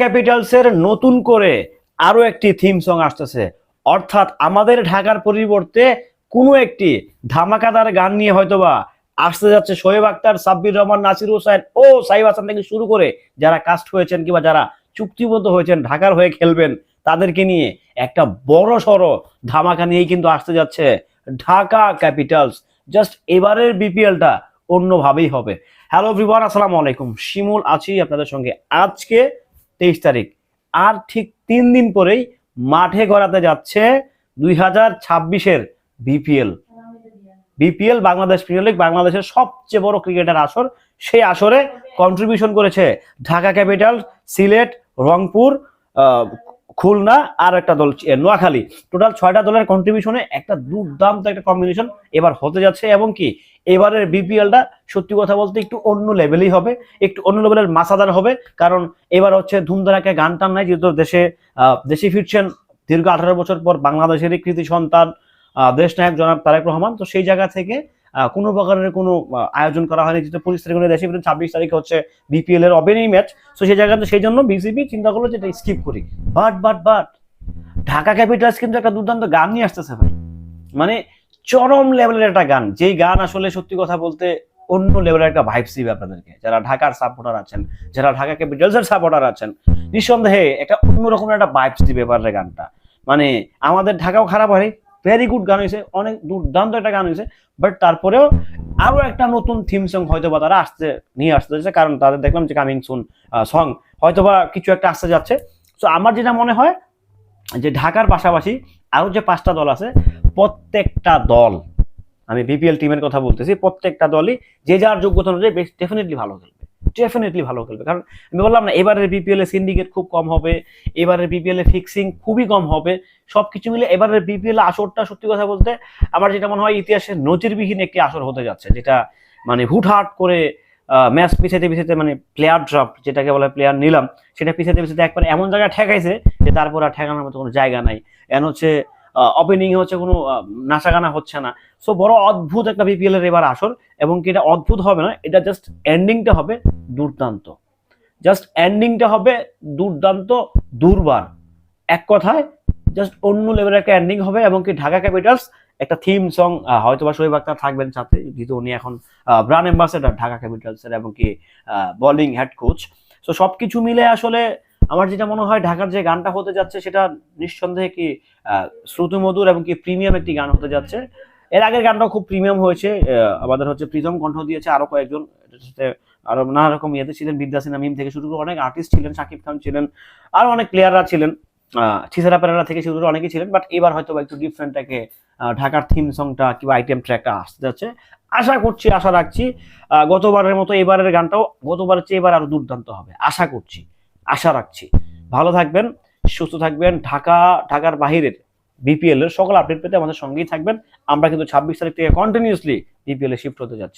ক্যাপিটালসের নতুন করে আরও একটি থিম সং আসতেছে। অর্থাৎ আমাদের ঢাকার পরিবর্তে কোনো একটি ধামাকাদার গান নিয়ে হয়তোবা আসতে যাচ্ছে শোয়েব আক্তার, সাব্বির রহমান, নাসির হোসেন ও সাইব হাসান থেকে শুরু করে যারা কাস্ট হয়েছেন কিংবা যারা চুক্তিবদ্ধ হয়েছেন, ঢাকার হয়ে খেলবেন, তাদেরকে নিয়ে একটা বড় সড় ধামাকা নিয়েই কিন্তু আসতে যাচ্ছে ঢাকা ক্যাপিটালস জাস্ট এবারের বিপিএলটা অন্যভাবেই হবে। হ্যালো এভরিওয়ান আসসালামু আলাইকুম। শিমুল আছি আপনাদের সঙ্গে। আজকে তেইশ তারিখ। আর ঠিক তিন দিন পরেই মাঠে গড়াতে যাচ্ছে দুই হাজার ছাব্বিশের BPL. BPL Bangladesh premier league বাংলাদেশের সবচেয়ে বড় ক্রিকেটার আসর। সেই আসরে কন্ট্রিবিউশন করেছে ঢাকা ক্যাপিটাল সিলেট, রংপুর খুলনা আর একটা দল নোয়াখালী। টোটাল ছয়টা দলের কন্ট্রিবিউশনে একটা দুর্দান্ত একটা কম্বিনেশন এবার হতে যাচ্ছে এবং কি, এবারের বিপিএলটা সত্যি কথা বলতে একটু অন্য লেভেলই হবে, একটু অন্য লেভেলের মাসাদার হবে, কারণ এবার হচ্ছে ধুমধারাকে গান টান নাই, যেহেতু দেশে দেশে ফিরছেন, দীর্ঘ আঠারো বছর পর বাংলাদেশেরই কৃতি সন্তান দেশ নায়ক জনাব তারেক রহমান, তো সেই জায়গা থেকে কোনো প্রকারের কোনো আয়োজন করা হয়নি। যেহেতু পঁচিশ কোনো দেশে ফিরে ছাব্বিশ তারিখে হচ্ছে বিপিএল এর অবেনই ম্যাচ তো সেই জায়গাতে সেই জন্য বিসিবি চিন্তা করল যে স্কিপ করি। But but but Dhaka capitals কিন্তু একটা দুর্দান্ত গান নিয়ে আসতেছে ভাই। মানে চরম লেভেলের একটা গান। যেই গান আসলে সত্যি কথা বলতে অন্য লেভেলের একটা ভাইবস দিবে আপনাদেরকে। যারা ঢাকার সাপোর্টার আছেন, যারা ঢাকা ক্যাপিটালস এর সাপোর্টার আছেন, নিঃসন্দেহে একটা অন্যরকম একটা ভাইবস দিবে এবারের গানটা। মানে আমাদের ঢাকাও খারাপ হয় ভেরি গুড গান হয়েছে অনেক দুর্দান্ত একটা গান হয়েছে বাট তারপরেও আরও একটা নতুন থিম সং হয়তো বা তারা আসতে নিয়ে আসতে যাচ্ছে, কারণ তাদের দেখলাম যে কামিং সুন সং হয়তো বা কিছু একটা আসতে যাচ্ছে। তো আমার যেটা মনে হয়, যে ঢাকার পাশাপাশি আরও যে পাঁচটা দল আছে, প্রত্যেকটা দল, আমি বিপিএল টিমের কথা বলতেছি, প্রত্যেকটা দলই যে যার যোগ্যতা অনুযায়ী বেশ ডেফিনেটলি ভালো খেলবে ডেফিনেটলি ভালো খেলবে। কারণ আমি বললাম না, এবারের বিপিএল এ সিন্ডিকেট খুব কম হবে, এবারের বিপিএল এ ফিক্সিং খুবই কম হবে সব কিছু মিলে এবারের বিপিএল আসরটা সত্যি কথা বলতে আমার যেটা মনে হয় ইতিহাসে নজিরবিহীন একটি আসর হতে যাচ্ছে, যেটা মানে হুটহাট করে ম্যাচ পিছাতে পিছাতে মানে প্লেয়ার ড্রপ যেটাকে বলে প্লেয়ার নিলাম, সেটা পিছাতে পিছাতে একবার এমন জায়গায় ঠেকাইছে যে তারপর আর ঠেকানোর মতো কোনো জায়গা নাই। এন হচ্ছে ওপেনিং হচ্ছে কোনো নাচাগানা হচ্ছে না। সো বড় অদ্ভুত একটা বিপিএল এর এবার আসর, এবং কি এটা অদ্ভুত হবে না, এটা জাস্ট এন্ডিংটা হবে। দুর্দান্ত। জাস্ট এন্ডিংটা হবে দুর্দান্ত, দুর্বার। এক কথায় জাস্ট অন্য লেভেলের একটা এন্ডিং হবে এবং কি ঢাকা ক্যাপিটালস একটা থিম সং হয়তো বা শোয়েব আক্তার থাকবেন সাথে, যেহেতু উনি এখন ব্রান অ্যাম্বাসেডার ঢাকা ক্যাপিটালসের এবং কি বোলিং হেড কোচ সো সবকিছু মিলে আসলে আমার যেটা মনে হয় ঢাকার যে গানটা হতে যাচ্ছে সেটা নিঃসন্দেহে কি শ্রুতিমধুর এবং কি প্রিমিয়াম একটি গান হতে যাচ্ছে। এর আগের গানটাও খুব প্রিমিয়াম হয়েছে আমাদের হচ্ছে প্রীতম কণ্ঠ দিয়েছে আরও কয়েকজন সাথে আরও নানা রকম ইয়েতে ছিলেন, বিদ্যাসিনা মিম থেকে শুরু করে অনেক আর্টিস্ট ছিলেন শাকিব খান ছিলেন, আরও অনেক প্লেয়াররা ছিলেন ছিসারা পেরারা থেকে শুরু করে অনেকেই ছিলেন বাট এবার হয়তো একটু ডিফারেন্ট টাকে ঢাকার থিম সংটা কিংবা আইটেম ট্র্যাকটা আসতে যাচ্ছে। আশা করছি, আশা রাখছি গতবারের মতো এবারের গানটাও, গতবারের চেয়ে এবার আরও দুর্দান্ত হবে, আশা করছি, আশা রাখছি। ভালো থাকবেন, সুস্থ থাকবেন, ঢাকা, ঢাকার বাহিরের বিপিএল এর সকল আপডেট পেতে আমাদের সঙ্গেই থাকবেন। আমরা কিন্তু ছাব্বিশ তারিখ থেকে কন্টিনিউসলি বিপিএল এ শিফট হতে যাচ্ছি।